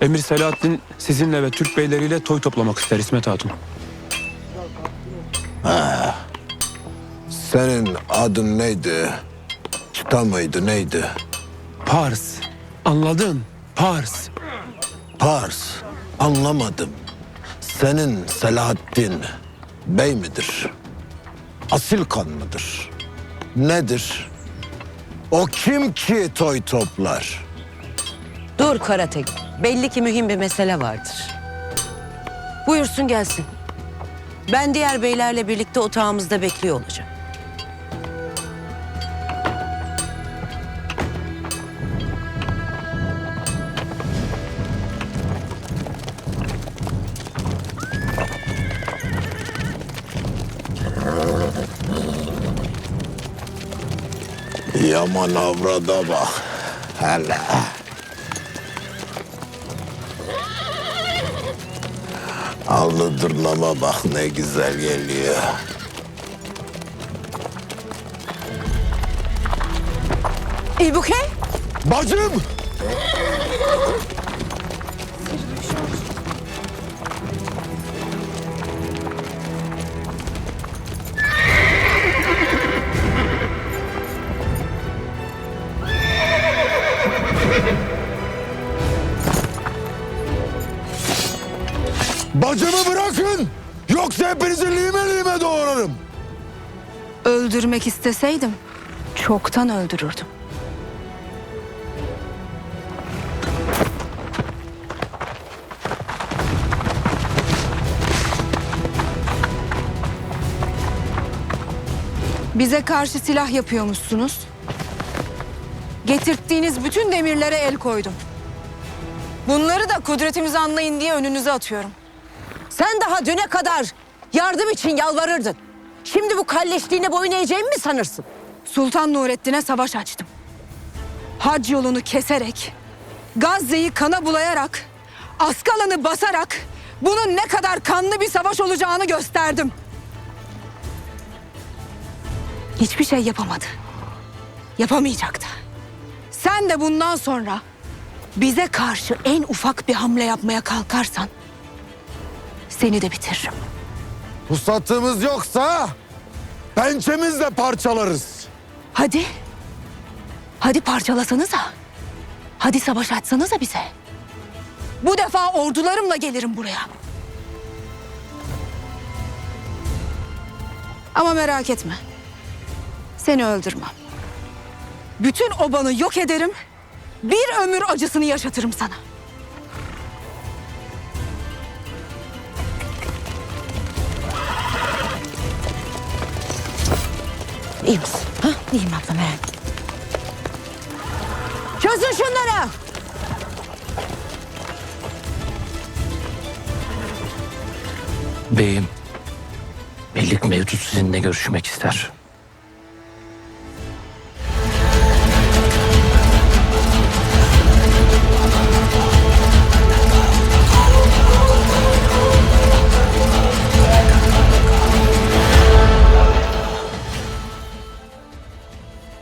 Emir Selahattin sizinle ve Türk beyleriyle toy toplamak ister İsmet Hatun. Senin adın neydi? Çıta mıydı neydi? Pars. Anladın? Pars. Pars. Anlamadım. Senin Selahattin bey midir? Asil kan mıdır? Nedir? O kim ki toy toplar? Dur Karatek. Belli ki mühim bir mesele vardır. Buyursun gelsin. Ben diğer beylerle birlikte otağımızda bekliyor olacağım. Yaman avrada bak. Hele. Alnı dırnama bak ne güzel geliyor. İbuke? Bacım! Bacımı bırakın! Yoksa hepinizi lime lime doğrarım. Öldürmek isteseydim çoktan öldürürdüm. Bize karşı silah yapıyormuşsunuz. Getirttiğiniz bütün demirlere el koydum. Bunları da kudretimizi anlayın diye önünüze atıyorum. Sen daha düne kadar yardım için yalvarırdın. Şimdi bu kalleşliğine boyun eğeceğimi mi sanırsın? Sultan Nurettin'e savaş açtım. Hac yolunu keserek, Gazze'yi kana bulayarak, Askalan'ı basarak bunun ne kadar kanlı bir savaş olacağını gösterdim. Hiçbir şey yapamadı. Yapamayacak da. Sen de bundan sonra bize karşı en ufak bir hamle yapmaya kalkarsan seni de bitiririm. Ruhsatımız yoksa pençemizle parçalarız. Hadi. Hadi parçalasanıza. Hadi savaş açsanıza bize. Bu defa ordularımla gelirim buraya. Ama merak etme. Seni öldürmem. Bütün obanı yok ederim. Bir ömür acısını yaşatırım sana. İyi misin? Ha? İyiyim abla merak. Çözün şunları. Beyim, birlik mevcut sizinle görüşmek ister.